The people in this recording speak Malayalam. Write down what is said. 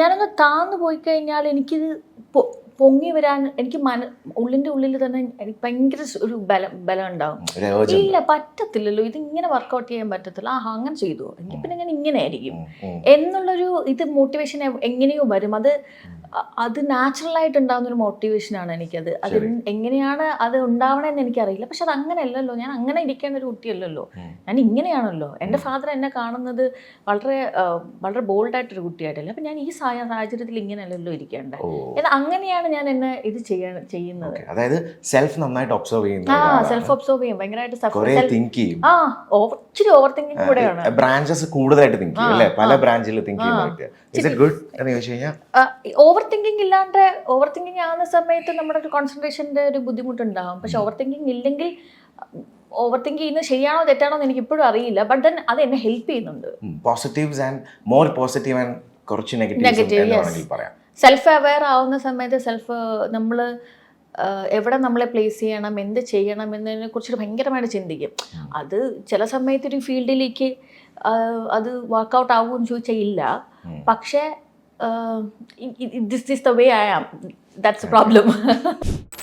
ഞാനൊന്ന് താന്നു പോയി കഴിഞ്ഞാൽ എനിക്കിത് പൊങ്ങി വരാൻ എനിക്ക് മന ഉള്ളിന്റെ ഉള്ളിൽ തന്നെ എനിക്ക് ഭയങ്കര ഒരു ബലം ബലം ഉണ്ടാവും. ഇല്ല പറ്റത്തില്ലല്ലോ. ഇത് ഇങ്ങനെ വർക്കൗട്ട് ചെയ്യാൻ പറ്റത്തില്ല. ആ അങ്ങനെ ചെയ്തു. എനിക്ക് പിന്നെ ഞാൻ ഇങ്ങനെ ആയിരിക്കും. എന്നുള്ളൊരു ഇത് മോട്ടിവേഷൻ എങ്ങനെയോ വരും. അത് അത് നാച്ചുറൽ ആയിട്ട് ഉണ്ടാകുന്ന ഒരു മോട്ടിവേഷനാണ് എനിക്കത്. അത്. എങ്ങനെയാണ് അത് ഉണ്ടാവണമെന്ന് എനിക്കറിയില്ല. പക്ഷെ അത് അങ്ങനെയല്ലല്ലോ. ഞാൻ അങ്ങനെ ഇരിക്കേണ്ട ഒരു കുട്ടിയല്ലല്ലോ. ഞാൻ ഇങ്ങനെയാണല്ലോ. എന്റെ ഫാദർ എന്നെ കാണുന്നത് വളരെ വളരെ ബോൾഡായിട്ടൊരു കുട്ടിയായിട്ടല്ലേ. അപ്പം ഞാൻ ഈ സാഹചര്യത്തിൽ ഇങ്ങനെയല്ലല്ലോ ഇരിക്കേണ്ടത് എന്നാൽ അങ്ങനെയാണ് ഞാൻ എന്നെ ഇത് ചെയ്യാൻ ചെയ്യുന്നത്. അതായത് സെൽഫ് നന്നായിട്ട് ഒബ്സർവ് ആ സെൽഫ് ഒബ്സർവ് ചെയ്യും. ഭയങ്കരമായിട്ട് തിങ്ക് ചെയ്യും. ആ ഇച്ചിരി ഓവർ തിങ്കിങ് കൂടെയാണ്. ബ്രാഞ്ചസ് കൂടുതലായിട്ട് തിങ്ക് ചെയ്യും പല ബ്രാഞ്ചിൽ തിങ്ക് ചെയ്യുന്നതായിട്ട്. ഇറ്റ് ഗുഡ് എന്ന് ചോദിച്ചു കഴിഞ്ഞാൽ? ഓവർ തിങ്കിങ് ഇല്ലാണ്ട് ഓവർ തിങ്കിങ് ആവുന്ന സമയത്ത് നമ്മുടെ ഒരു കോൺസെൻട്രേഷന്റെ ഒരു ബുദ്ധിമുട്ടുണ്ടാകും പക്ഷെ ഓവർ തിങ്കിങ് ഇല്ലെങ്കിൽ ഓവർ തിങ്ക് ചെയ്യുന്നത് ശരിയാണോ തെറ്റാണോ എന്ന് എനിക്ക് ഇപ്പോഴും അറിയില്ല. ബട്ട് ദെൻ അത് എന്നെ ഹെൽപ്പ് ചെയ്യുന്നുണ്ട്. Positives and more positive and കുറച്ച് നെഗറ്റീവ് പറയാം. സെൽഫ് അവെയർ ആവുന്ന സമയത്ത് സെൽഫ് നമ്മൾ എവിടെ നമ്മളെ പ്ലേസ് ചെയ്യണം എന്ത് ചെയ്യണം എന്നതിനെ കുറിച്ച് ഭയങ്കരമായിട്ട് ചിന്തിക്കും. അത് ചില സമയത്ത് ഒരു ഫീൽഡിലേക്ക് അത് വർക്കൗട്ട് ആവുമെന്ന് ചോദിച്ചാൽ ഇല്ല uh, it, it, this is the way I am. That's a problem.